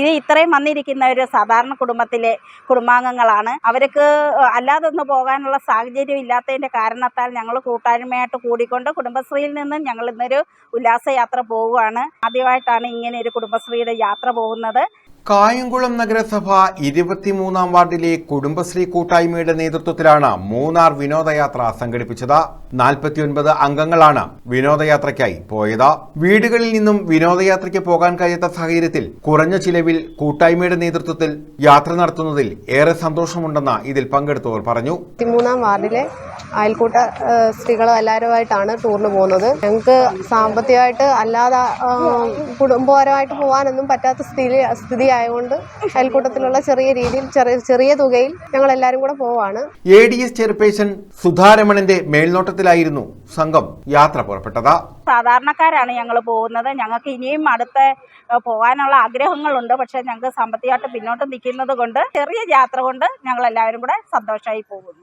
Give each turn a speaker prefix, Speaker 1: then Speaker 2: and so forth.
Speaker 1: ഇത് ഇത്രയും വന്നിരിക്കുന്ന ഒരു സാധാരണ കുടുംബത്തിലെ കുടുംബാംഗങ്ങളാണ്. അവർക്ക് അല്ലാതൊന്ന് പോകാനുള്ള സാഹചര്യം ഇല്ലാത്തതിന്റെ കാരണത്താൽ ഞങ്ങൾ കൂട്ടായ്മയായിട്ട് കൂടിക്കൊണ്ട് കുടുംബശ്രീയിൽ നിന്നും ഞങ്ങൾ ഇന്നൊരു ഉല്ലാസയാത്ര പോവുകയാണ്. ആദ്യമായിട്ടാണ് ഇങ്ങനെ ഒരു കുടുംബശ്രീയുടെ യാത്ര പോകുന്നത്.
Speaker 2: കായംകുളം നഗരസഭ ഇരുപത്തിമൂന്നാം വാർഡിലെ കുടുംബശ്രീ കൂട്ടായ്മയുടെ നേതൃത്വത്തിലാണ് മൂന്നാർ വിനോദയാത്ര സംഘടിപ്പിച്ചത്. നാൽപ്പത്തിയൊൻപത് അംഗങ്ങളാണ് വിനോദയാത്രയ്ക്കായി പോയത്. വീടുകളിൽ നിന്നും വിനോദയാത്രയ്ക്ക് പോകാൻ കഴിയാത്ത സാഹചര്യത്തിൽ കുറഞ്ഞ ചിലവിൽ കൂട്ടായ്മയുടെ നേതൃത്വത്തിൽ യാത്ര നടത്തുന്നതിൽ ഏറെ സന്തോഷമുണ്ടെന്ന് ഇതിൽ പങ്കെടുത്തവർ പറഞ്ഞു.
Speaker 3: വാർഡിലെ അയൽക്കൂട്ട സ്ത്രീകൾ സ്ത്രീകളും എല്ലാവരുമായിട്ടാണ് ടൂറിന് പോകുന്നത്. ഞങ്ങൾക്ക് സാമ്പത്തികമായിട്ട് അല്ലാതെ കുടുംബപരമായിട്ട് പോകാനൊന്നും പറ്റാത്ത സ്ഥിതി സ്ഥിതി ആയതുകൊണ്ട് അയൽക്കൂട്ടത്തിലുള്ള ചെറിയ രീതിയിൽ ചെറിയ ചെറിയ തുകയിൽ ഞങ്ങൾ എല്ലാവരും കൂടെ പോവാണ്.
Speaker 2: എ ഡി എസ് ചെയർപേഴ്സൺ സുധാരമണന്റെ മേൽനോട്ടത്തിലായിരുന്നു സംഘം യാത്ര പുറപ്പെട്ടത്.
Speaker 1: സാധാരണക്കാരാണ് ഞങ്ങൾ പോകുന്നത്. ഞങ്ങൾക്ക് ഇനിയും അടുത്ത പോകാനുള്ള ആഗ്രഹങ്ങളുണ്ട്. പക്ഷേ ഞങ്ങൾക്ക് സാമ്പത്തികമായിട്ട് പിന്നോട്ട് നിൽക്കുന്നത് കൊണ്ട് ചെറിയ യാത്ര കൊണ്ട് ഞങ്ങൾ എല്ലാവരും കൂടെ സന്തോഷമായി പോകുന്നു.